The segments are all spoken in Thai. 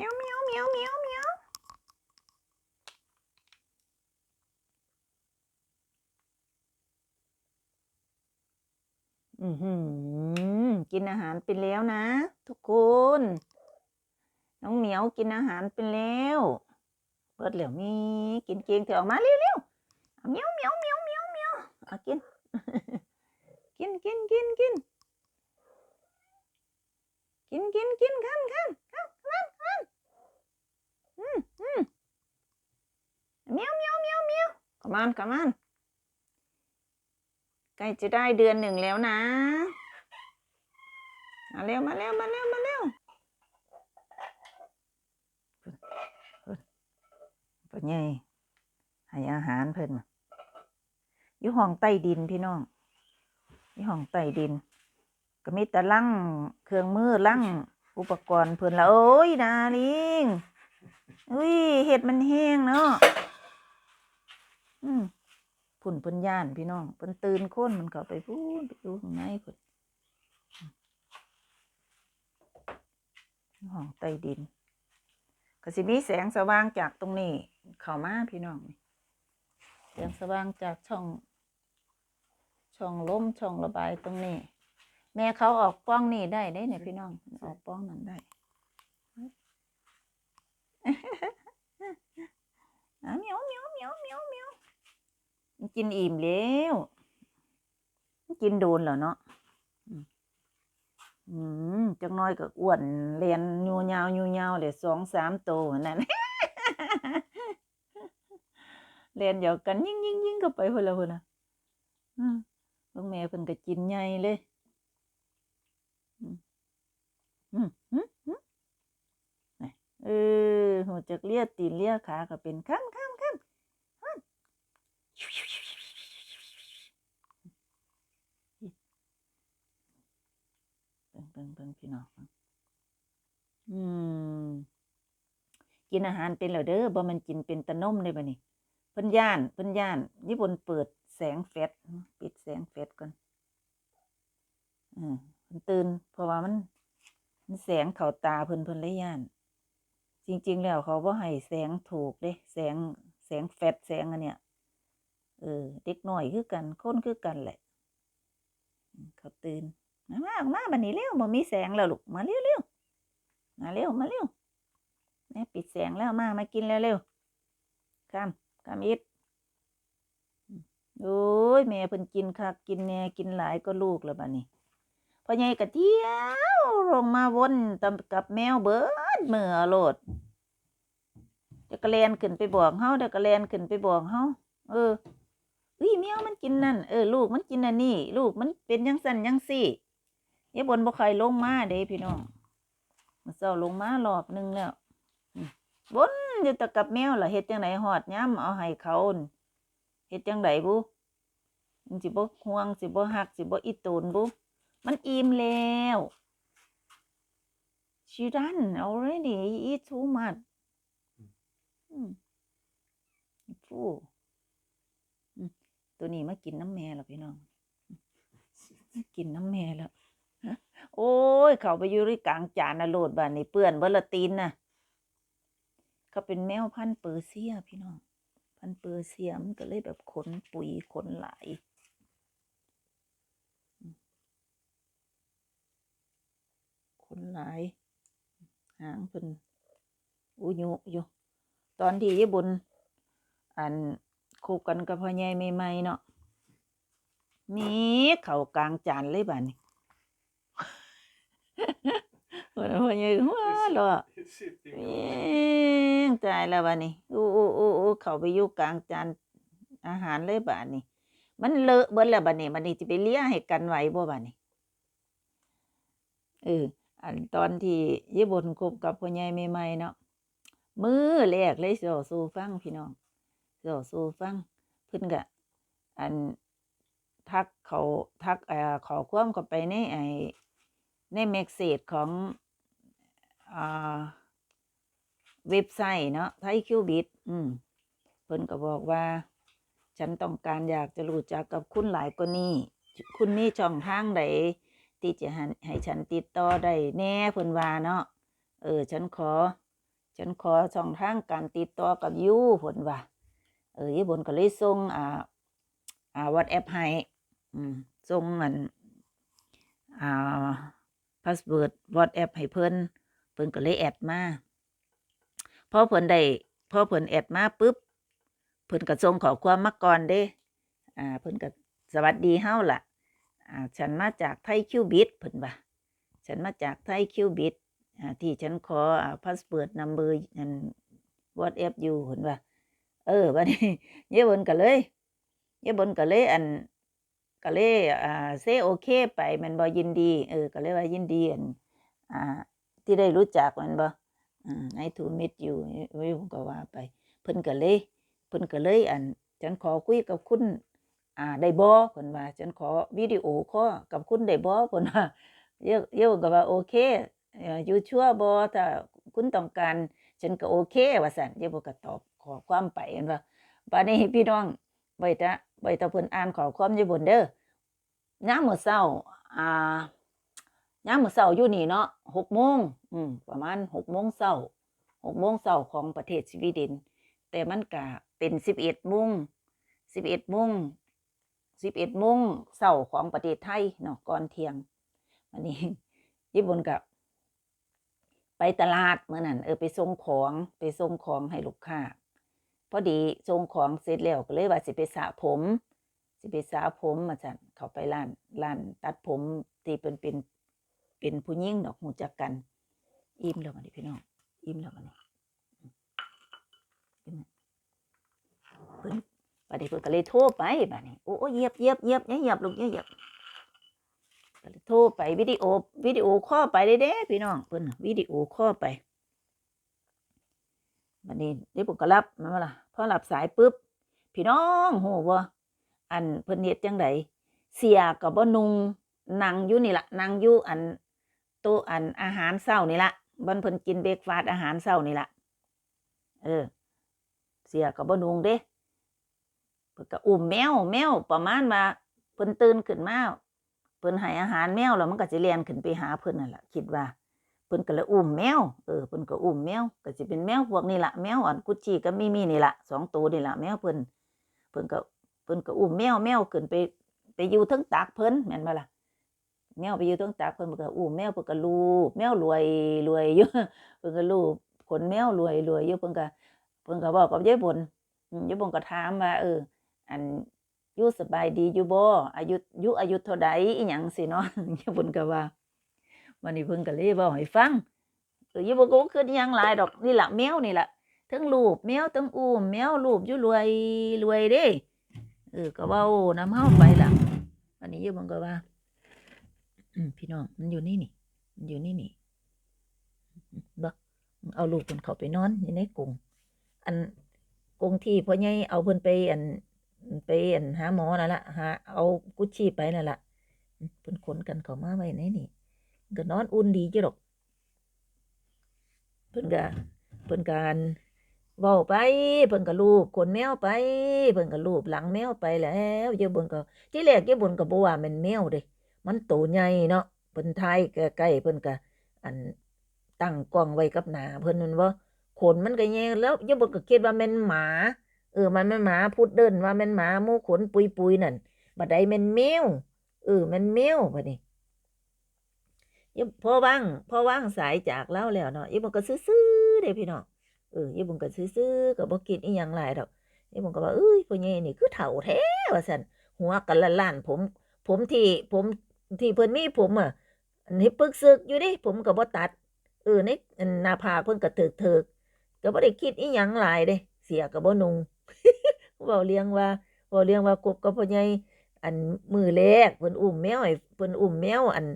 มียวเมียวเมียวเมียวเมียวอือหือกินอาหารเป็นแล้วนะ ทุกคน น้องเหมียวกินอาหารเป็นแล้วเปิดเหลียวมีกินเก่งเถอะออกมาเร็วๆเอาเมียวเมียวเมียวเมียวเมียวเอากิน กินกินกินกินกินกินกินข้ามข้ามข้ามข้ามข้ามอืมอืมเมียวเมียวเมียวเมี ยวกมานกมานใกล้จะได้เดือนหนึ่งแล้วนะ มาเร็วมาเร็วมาเร็วมาเร็วปัญญาให้อาหารเพิ่นอยู่ห้องใต้ดินพี่น้องอยู่ห้องใต้ดิน ก็มีแต่ลั่งเครื่องมือลั่งอุปกรณ์เพิ่นละโอ้ยนาลิงอุ้ยเห็ดมันแห้งเนาะ อืมผุ่นพิ่นย่านพี่น้องเพิ่นตื่นค้นมันเข้าไปพูนไปดูข้างในเพิ่นห้องใต้ดินก็สิมีแสงสว่างจากตรงนี้ เข้ามาพี่น้องแสงสว่างจากช่อง ช่องล้มช่องระบายตรงนี้ แม่เขาออกป้องนี่ได้ได้เนี่ยพี่น้อง ออกป้องนั้นได้อะเหมียวเหมียวเหมียว กินอิ่มแล้วกินโดนเหรอเนาะอืมจักหน้อยก็อ้วนเรียนยูยาวยูยาวเลยสองสามโตนั่นเรียนเดียวกันยิ่งยิ่งยิ่งก็ไปคนละคนนะอืมบางแม่เพิ่นก็กินใหญ่เลย อืมอืมอืมนี่เออหัวจักเลียตีนเลียขาก็เป็นข้ามข้ามข้ามข้าม เบิ่งเบิ่งพี่น้องอืม กินอาหารเป็นแล้วเด้อบ่มันกินเป็นตะนมเลยบัดนี้เพิ่นย่านเพิ่นย่านญี่ปุ่นเปิดแสงแฟลชปิดแสงแฟลชก่อนอืมเพิ่นตื่น เพราะว่ามันมันแสงเข้าตาเพิ่นเพิ่นเลยย่าน จริง ๆ แล้วเขาบ่ให้แสงถูกเด้แสงแสงแฟลชแสงอันเนี้ยเออ เด็กน้อยคือกันคนคือกันแหละ เขาตื่น มามากมาบัดนี้เร็วบ่มีแสงแล้วลูกมาเร็วๆมาเร็วมาเร็วแม่ปิดแสงแล้วมามากินเร็วๆข้ามข้ามอิดโอ้ยแม่เพิ่นกินคักกินแน่กินหลายก็ลูกแล้วบัดนี้พ่อใหญ่กะเที่ยวลงมาวนตำกับแมวเบิดเมือเอโลดเดี๋ยวก็แลนขึ้นไปบอกเฮาเดี๋ยวก็แลนขึ้นไปบอกเฮาเออเฮ้ยแมวมันกินนั่นเออ ลูกมันกินอันนี้ ลูกมันเป็นจังสั่นจังซี่ ยายบนบ่ใครลงมาเด้พี่น้องมันเจ้าลงมารอบหนึงแล้วบนอยู่แตะกับแมวล่ะเฮ็ดจังไดฮอดย้ำเอาให้เขาน่ะเฮ็ดจังไดบุมันสิบ่ห่วงสิบ่ฮักสิบ่อีตูนบุมันอิ่มแล้ว she done already eat too much อืมฟูอืมตัวนี้มากินน้ำแม่แล้วพี่น้องมากินน้ำแม่แล้วฮะ โอ้ย เขาไปอยู่ในกลางจานนะโลดบ้านนี่เปื้อนเบลตีนน่ะเขาเป็นแมวพันเปอร์เซียพี่น้อง พันเปอร์เซียมันก็เลยแบบขนปุ๋ยขนหลายขนหลายหางเพิ่นอุยุอยู่ ตอนที่ญี่ปุ่นอันคบกันกับพ่อใหญ่ใหม่ๆเนาะมีเขากลางจานเลยบ้านี้ พ่อใหญ่หัวเราะ Sitting เอ้งตายแล้วบัดนี้อู้อู้อู้อู้เขาไปอยู่กลางจานอาหารเลยบัดนี้ มันเลอะเบิดแล้วบัดนี้บัดนี้จะไปเลี้ยให้กันไหวบ่บัดนี้เอออันตอนที่ญี่ปุ่นคบกับพ่อใหญ่ใหม่ๆเนาะมือแรกเลยสิเว้าสู่ฟังพี่น้องสิเว้าสู่ฟังเพิ่นก็อันทักเขาทักเอ่อขอความเข้าไปในไอ้ในเมกเซจของอ่า เว็บไซต์เนาะไทยคิวบิดอืมเพิ่นก็บอกว่า ฉันต้องการอยากจะรู้จักกับคุณหลายกว่านี้คุณมีช่องทางใดที่จะให้ฉันติดต่อได้แน่เพิ่นว่าเนาะเออ ฉันขอ ฉันขอช่องทางการติดต่อกับยูเพิ่นว่าเออยายบนก็เลยส่งอ่าอ่า WhatsApp ให้อืมส่งอันอ่าพาสเวิร์ด WhatsApp ให้เพิ่น พิ่นก็เลยแอดมาพอเพิ่นได้พอเพิ่นแอดมาปุ๊บเพิ่นก็ส่งขอความมาก่อนเด้อ่าเพิ่นก็สวัสดีเฮาล่ะอ่าฉันมาจากไทยคิวบิดเพิ่นว่าฉันมาจากไทยคิวบิดอ่าที่ฉันขออ่าพาสเวิร์ดนัมเบอร์อัน WhatsApp อยู่เพิ่นว่าเออบัดนี้ยายบนก็เลยยายบนก็เลยอันก็เลยอ่าเซโอเค ไปมันบ่ยินดีเออก็เลยว่ายินดีอันอ่า ที่ได้รู้จักมันบ่อืม I to meet you เยผมก็ว่าไป เพิ่นก็เลยเพิ่นก็เลยอัน ฉันขอคุยกับคุณอ่าได้บ่เพิ่นว่า ฉันขอวิดีโอคอกับคุณได้บ่เพิ่นว่าเยอะเยอะก็ว่าโอเคอยู่ชัวบ่ถ้าคุณต้องการฉันก็โอเค ว่าซั่นเยอะบ่ก็ตอบขอความไปเห็นว่าบัดนี้พี่น้องไว้ตะไว้ตะเพิ่นอ่านขอความอยู่บนเด้อยามมื้อเช้าอ่า ยามมื้อเช้าอยู่นี่เนาะ6โมงอืมประมาณ6โมงเช้า6โมงเช้าของประเทศสวีเดน แต่มันก็เป็น11โมง11โมง11โมงเช้าของประเทศไทยเนาะก่อนเที่ยงอันนี้ญี่ปุ่นก็ไปตลาดเมื่อนั้นเออไปส่งของไปส่งของให้ลูกค้าพอดีส่งของเสร็จแล้วก็เลยว่าสิไปสระผมสิไปสระผมมาจันเขาไปร้านร้านตัดผมที่เป็นเป็น เป็นผู้หญิงดอกหูจักกัน อิ่มแล้วมันนี่พี่น้องอิ่มแล้วมันนี่เพิ่นบัดนี้เพิ่นก็เลยโทรไปบัดนี้โอ้โอ้เหยียบเหยียบเหยียบเหยียบลูกอย่าเหยียบก็เลยโทรไปวิดีโอวิดีโอคอไปเด้เด้พี่น้องเพิ่นวิดีโอคอไปบัดนี้เดี๋ยวผมก็รับมันว่าล่ะพอรับสายปุ๊บพี่น้องโหว่อันเพิ่นเฮ็ดจังไดเสียก็บ่นุงนั่งอยู่นี่ล่ะนั่งอยู่อัน ต๊ะอันอาหารเช้านี่ละบ่นเพิ่นกินเบรกฟาสอาหารเช้านี่ละเออ เสียก็บ่นุงเด้เพิ่นก็อุ้มแมวแมวประมาณว่าเพิ่นตื่นขึ้นมาเพิ่นให้อาหารแมวแล้วมันก็สิเลียนขึ้นไปหาเพิ่นนั่นล่ะคิดว่าเพิ่นก็เลยอุ้มแมวเออเพิ่นก็อุ้มแมวก็สิเป็นแมวพวกนี้ละแมวอันกุชี่กับมิมี่นี่ละสองตัวนี่ละแมวเพิ่นเพิ่นก็เพิ่นก็อุ้มแมวแมวขึ้นไปไปอยู่ทั้งตักเพิ่นแม่นบ่ล่ะ แมวไปอยู่เทั้งตักเพิ่นเพิ่นก็อุ้แมวเพิ่นก็ลูบแมวรวยรวยอยู่เพิ่นก็ลูบขนแมวรวยรวยอยู่เพิ่นก็เพิ่นก็บอกกับยายบนอืมยายบนก็ถามว่าเออ อันอยู่สบายดีอยู่บ่อายุอยู่อายุเท่าใดอีหยังสิเนาะยายบนก็ว่าวันนี้เพิ่นก็เลยเว้าให้ฟังเออย่าบอกว่าคืออิหยังหลายดอกนี่ล่ะแมวนี่ล่ะทั้งลูบแมวทั้งอุ้มแมวลูบอยู่รวยรวยเด้เออก็เว้านํเฮาไปล่ะวันนี้ยู่มันก็ว่า อืมพี่น้อง มันอยู่นี่นี่มันอยู่นี่นี่บ่เอาลูกเพิ่นเขาไปนอนอยู่ในกรงอันกรงที่พ่อใหญ่เอาเพิ่นไปอันไปอันหาหมอนั่นละหาเอากุชชี่ไปนั่นละเพิ่นขนกันเขามาไว้ในนี่ก็นอนอุ่นดีอยู่ดอก เพิ่นก็เพิ่นการเว้าไป เพิ่นก็ลูบขนแมวไป เพิ่นก็ลูบหลังแมวไปแล้วเจ้าเบิ่นก็ที่แรกเจ้าบิ่นก็บ่ว่าม่นแมวเด้ มันโตใหญ่เนาะเพิ่นถ่ายใกล้ๆเพิ่นก็อันตั้งกล้องไว้กับหนาเพิ่นนั่นบ่ขนมันก็แยงแล้วเจ้าเบิ่นก็คิดว่าแม่นหมา เออมันแม่นหมาพุดเดินว่าแม่นหมาหมู่ขนปุยๆนั่นบัดใดแม่นแมวเออแม่นแมวบัดนี้ยพอว่างพอว่างสายจากเล่าแล้วเนาะยายบุญก็ซื่อๆเด้พี่น้องเออยายบุญก็ซื่อๆก็บ่คิดอีหยังหลายดอกยายบุญก็ว่าเอ้ยพ่อใหญ่นี่คือเฒ่าแท้ว่าซั่นหัวกันละล้านผม ผมที่ผม ที่เพิ่นมีผมอะอันนี้ปึกซึกอยู่ดิผมก็บ่ตัด เออในอันหน้าผากเพิ่นก็เถิกๆก็บ่ได้คิดอีหยังหลายเด้ เสียก็บ่นุงเว้าเรียงว่าเว้าเรียงว่ากบกับพ่อใหญ่อันมือแรกเพิ่นอุ้มแมวให้เพิ่นอุ้มแมวอัน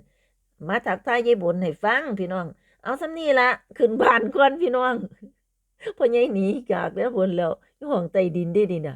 มาทักทายยายบนให้ฟังพี่น้อง เอาสำนี้ละขึ้นบ้านก่อนพี่น้องพ่อใหญ่หนีจากแล้วบนแล้วอยู่ห้องใต้ดินได้ดิน่ะ